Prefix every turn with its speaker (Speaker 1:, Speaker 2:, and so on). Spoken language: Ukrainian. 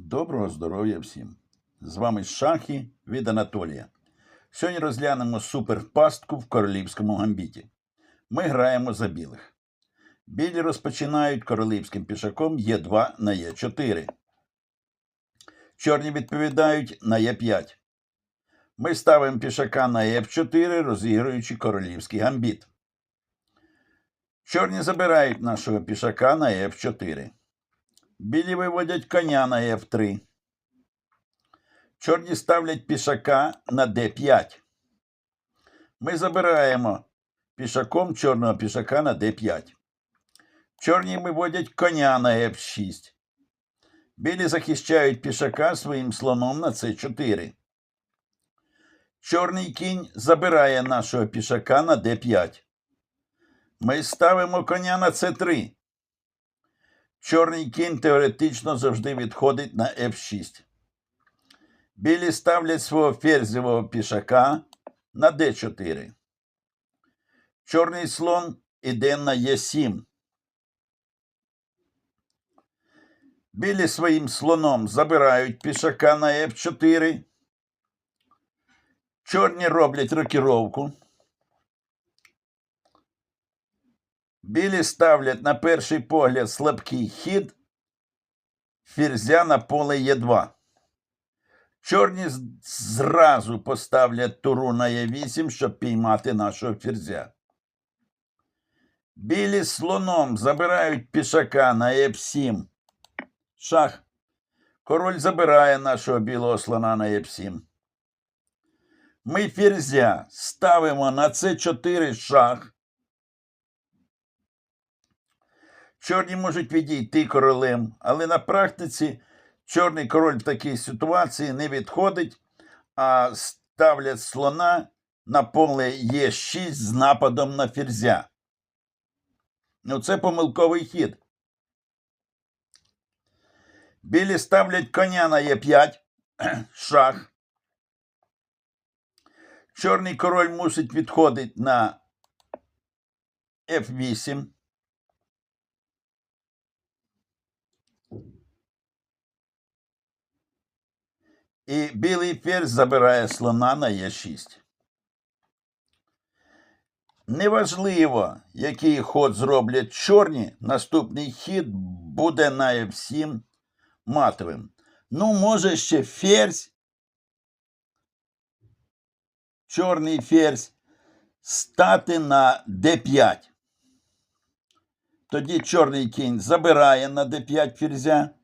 Speaker 1: Доброго здоров'я всім! З вами шахи від Анатолія. Сьогодні розглянемо суперпастку в королівському гамбіті. Ми граємо за білих. Білі розпочинають королівським пішаком Е2 на Е4. Чорні відповідають на Е5. Ми ставимо пішака на F4, розігруючи королівський гамбіт. Чорні забирають нашого пішака на F4. Білі виводять коня на F3. Чорні ставлять пішака на D5. Ми забираємо пішаком чорного пішака на D5. Чорні виводять коня на F6. Білі захищають пішака своїм слоном на C4. Чорний кінь забирає нашого пішака на D5. Ми ставимо коня на C3. Чорний кінь теоретично завжди відходить на F6. Білі ставлять свого ферзевого пішака на D4. Чорний слон іде на Е7. Білі своїм слоном забирають пішака на F4. Чорні роблять рокіровку. Білі ставлять на перший погляд слабкий хід ферзя на поле Е2. Чорні зразу поставлять туру на Е8, щоб піймати нашого ферзя. Білі слоном забирають пішака на F7. Шах. Король забирає нашого білого слона на F7. Ми ферзя ставимо на С4 шах. Чорні можуть відійти королем, але на практиці чорний король в такій ситуації не відходить, а ставлять слона на поле Е6 з нападом на ферзя. Ну, це помилковий хід. Білі ставлять коня на Е5, шах. Чорний король мусить відходити на F8. І білий ферзь забирає слона на Е6. Неважливо, який ход зроблять чорні, наступний хід буде на F7 матовим. Ну, може ще ферзь, чорний ферзь, стати на D5. Тоді чорний кінь забирає на D5 ферзя.